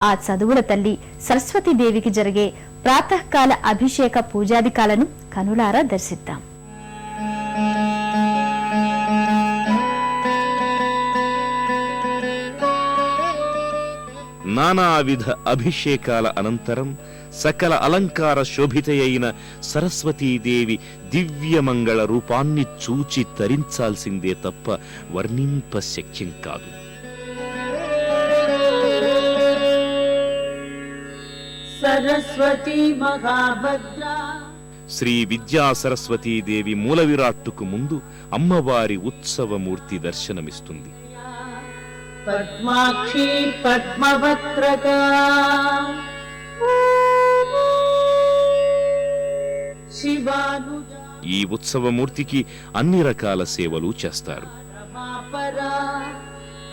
ఆ చదువుల తల్లి సరస్వతీదేవికి జరిగే ప్రాతకాల అభిషేక పూజాదికాలను కనులారా దర్శిద్దాం. నానావిధ అభిషేకాల అనంతరం సకల అలంకార శోభితయైన సరస్వతీదేవి దివ్యమంగళ రూపాన్ని చూచి తరించాల్సిందే తప్ప వర్ణింప శక్యం కాదు. సరస్వతి శ్రీ విద్యా సరస్వతీదేవి మూల విరాట్టుకు ముందు అమ్మవారి ఉత్సవమూర్తి దర్శనమిస్తుంది. పద్మాక్షి ఉత్సవ ఈ ఉత్సవమూర్తికి అన్ని రకాల సేవలు చేస్తారు.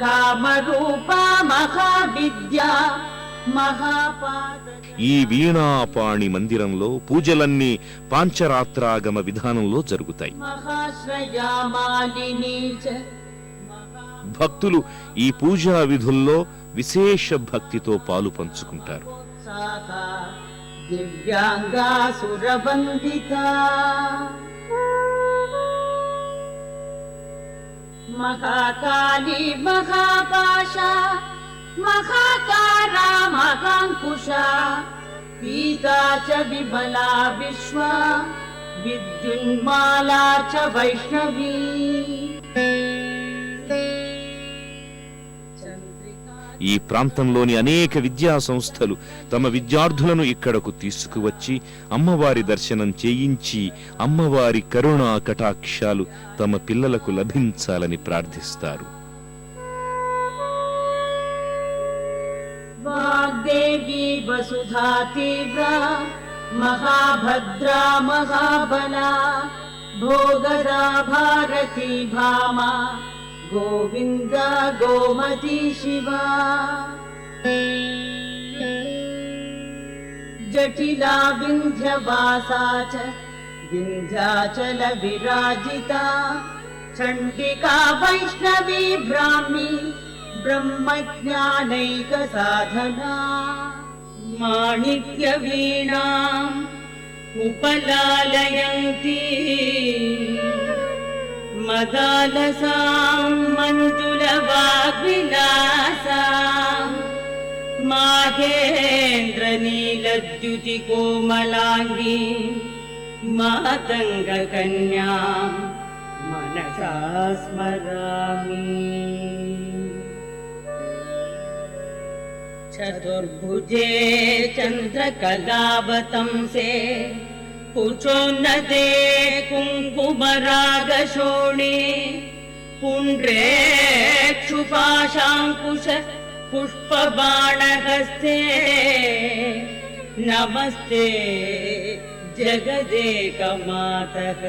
కామరూపా మహావిద్యా. ఈ వీణాపాణి మందిరంలో పూజలన్నీ పాంచరాత్రాగమ విధానంలో జరుగుతాయి. భక్తులు ఈ పూజా విధుల్లో విశేష భక్తితో పాలు పంచుకుంటారు. మహాకాళీ మహాపాశ మహాకారా మహాంకుశ పీతా చ విమలా విశ్వ విద్యున్మాలా చ వైష్ణవీ. ఈ ప్రాంతంలోని అనేక విద్యా సంస్థలు తమ విద్యార్థులను ఇక్కడకు తీసుకువచ్చి అమ్మవారి దర్శనం చేయించి అమ్మవారి కరుణా కటాక్షాలు తమ పిల్లలకు లభించాలని ప్రార్థిస్తారు. वसुधा तीव्रा महाभद्रा महाबला भोगदा भारती भामा गोविन्दा गोमती शिवा। जटिला विन्ध्यवासा च विन्ध्याचल विराजिता चण्डिका वैष्णवी ब्राह्मी ब्रह्मज्ञानैक साधना माणिक्यवीणाम् उपलालयन्ती। मदालसां मन्तुलवाविनासा माघेन्द्रनीलद्युतिकोमलाङ्गी मातङ्गकन्या मनसा स्मरा। चतुर्भुजे चन्द्रकलावतंसे कुचोन्नते कुङ्कुमरागशोणे पुण्ड्रेक्षुपाशाङ्कुश पुष्पबाणहस्ते नमस्ते जगदेकमातः